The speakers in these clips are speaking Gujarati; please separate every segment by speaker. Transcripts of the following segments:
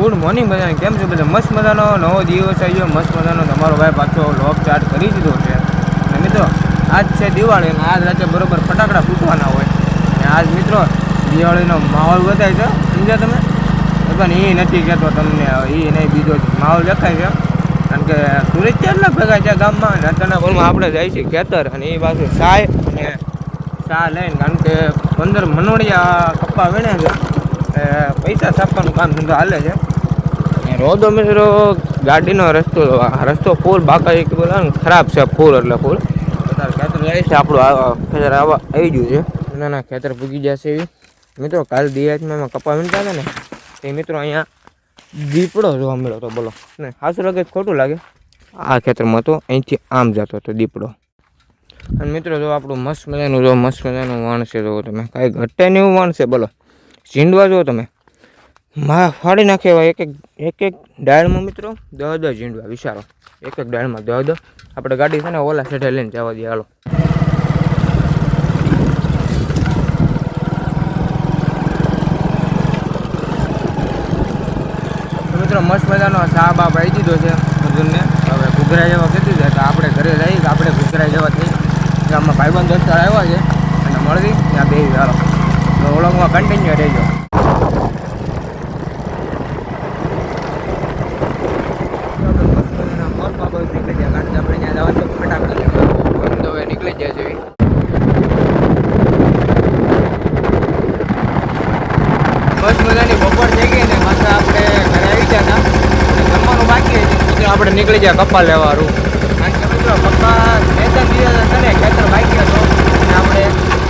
Speaker 1: ગુડ મોર્નિંગ બધાને. કેમ છે બધા? મસ્ત મજાનો? નવો દિવસ આવી ગયો. મસ્ત મજાનો. તમારો ભાઈ પાછો લોક ચાર્ટ કરી દીધો છે. અને મિત્રો, આજ છે દિવાળી અને આજ રાતે બરોબર ફટાકડા ફૂટવાના હોય. અને આજ મિત્રો, દિવાળીનો માહોલ બતાય છે. સમજ્યા તમે? પણ એ નથી કહેતો તમને એ નહીં, બીજો માહોલ દેખાય છે. કારણ કે સુરત કેટલા ભેગા છે ગામમાં. અને અત્યારના બોલમાં આપણે જાય છે ખેતર અને એ પાછું સાય અને સા લઈને. કારણ કે પંદર મનોડિયા કપ્પા વીણે છે. પૈસા છાપવાનું કામ ધંધો હાલે છે. રોદો મિત્રો ગાડીનો રસ્તો રસ્તો ફૂલ બાકા બોલા ને, ખરાબ છે ફૂલ એટલે ફૂલ. ખેતર જાય છે, આપણું ખેતર આવા આવી ગયું છે. ના ના ખેતર પૂગી જશે એવી. મિત્રો, કાલ દિયાજમાં એમાં કપા વીણતા હતા ને એ મિત્રો અહીંયા દીપડો જોવા મળ્યો હતો, બોલો. ને સાસુ લાગે ખોટું લાગે? આ ખેતરમાં તો અહીંથી આમ જતો હતો, દીપડો. અને મિત્રો, જો આપણું મસ્ત મજાનું, જો મસ્ત મજાનું વણ છે, જો તમે કાંઈ ઘટે નહીં એવું વણ છે, બોલો. ઝીંડવા જો તમે. માં ફાડી નાખે એવા એક એક એક એક ડાળમાં મિત્રો દહ દહ ઝીંડવા વિચારો એક એક ડાળમાં દહ દહ. આપણે ગાડી છે ને ઓલા સેઠે લઈને જવા દઈએ. હાલો. મિત્રો મસ્ત મજાનો ચા બાપ આવી દીધો છે અર્જુનને. હવે ઘૂઘરા જેવા કીધું છે તો આપણે ઘરે જઈ આપણે ઘૂઘરા જેવા થઈ ગામમાં ભાઈબંધ દોસ્તાર આવ્યા છે અને મળવી ત્યાં બે હાલો. તો ઓળખમાં કન્ટિન્યુ રહેજો નીકળી જાય છે બસ મજાની બપોર થઈ ગઈ ને પાછા આપણે ઘરે આવી ગયા હતા અને જમવાનું બાકી હતું મિત્રો આપણે નીકળી ગયા કપા લેવાનું કારણ કે મિત્રો કપ્પા બે ત્રણ દિવસ ને ખેતર બાકી હતો અને આપણે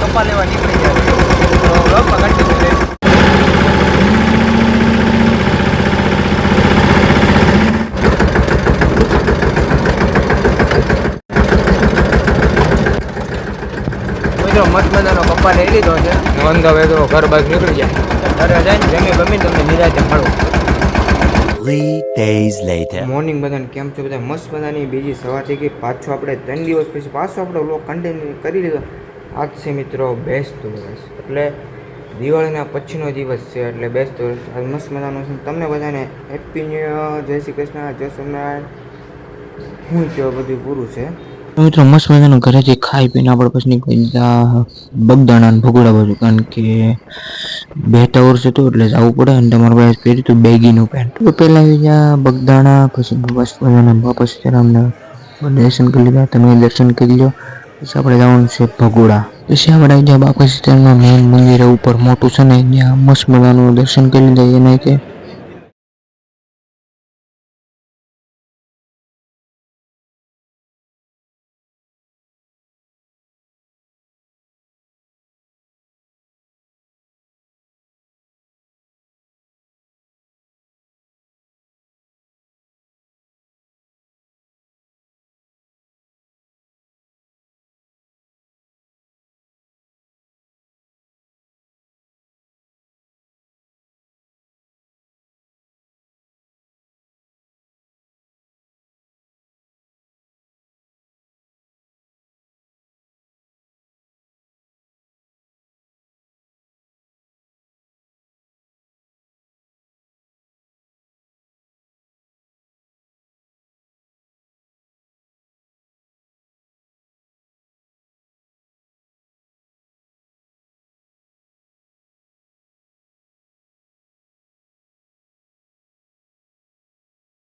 Speaker 1: કપા લેવા નીકળી ગયા તો બ્લોગમાં કન્ટિન્યુ રહે મિત્રો મસ્ત મજાનો કપ્પા લઈ લીધો છે. નોંધ હવે ઘર બાજુ નીકળી જાય. ઘરે જઈને જમી ગમી તમને નિરાતે મળો.
Speaker 2: Three ડેઝ લેટર
Speaker 1: મોર્નિંગ બધાને, કેમ છો બધા? મસ્ત મજાની બીજી સવાર થઈ ગઈ. પાછો આપણે ત્રણ દિવસ પછી પાછો આપણે લોક કન્ટિન્યુ કરી લીધો આજ છે મિત્રો બેસ્ટ વર્ષ. એટલે દિવાળીના પછીનો દિવસ છે, એટલે બેસ્ટ વર્ષ. આજ મસ્ત મજાનો છે. તમને બધાને હેપી ન્યૂ યર જય શ્રી કૃષ્ણ, જય સોમનાથ હું તો બધું પૂરું છે.
Speaker 3: મિત્રો, મસ્ત મજાનું ઘરેથી ખાઈ પીને આપણે પછી નીકળી ગયા બગદાણા ભગોડા બાજુ. કારણ કે બે ટાવર વર્ષ હતું એટલે જવું પડે અને તમારા પાસે પહેર્યું હતું બેગીનું પેન્ટ. તો પહેલાં આવી ગયા બગદાણા, પછી મસ્ત મજાના બાપા અમને દર્શન કરી લીધા. તમે દર્શન કરી લો પછી આપણે જવાનું છે ભગોડા. પછી આપણે આવી ગયા બાપા સીતારામના મેઇન મંદિર ઉપર. મોટું છે ને ત્યાં મસ્ત મજાનું દર્શન કરી લીધા એના કે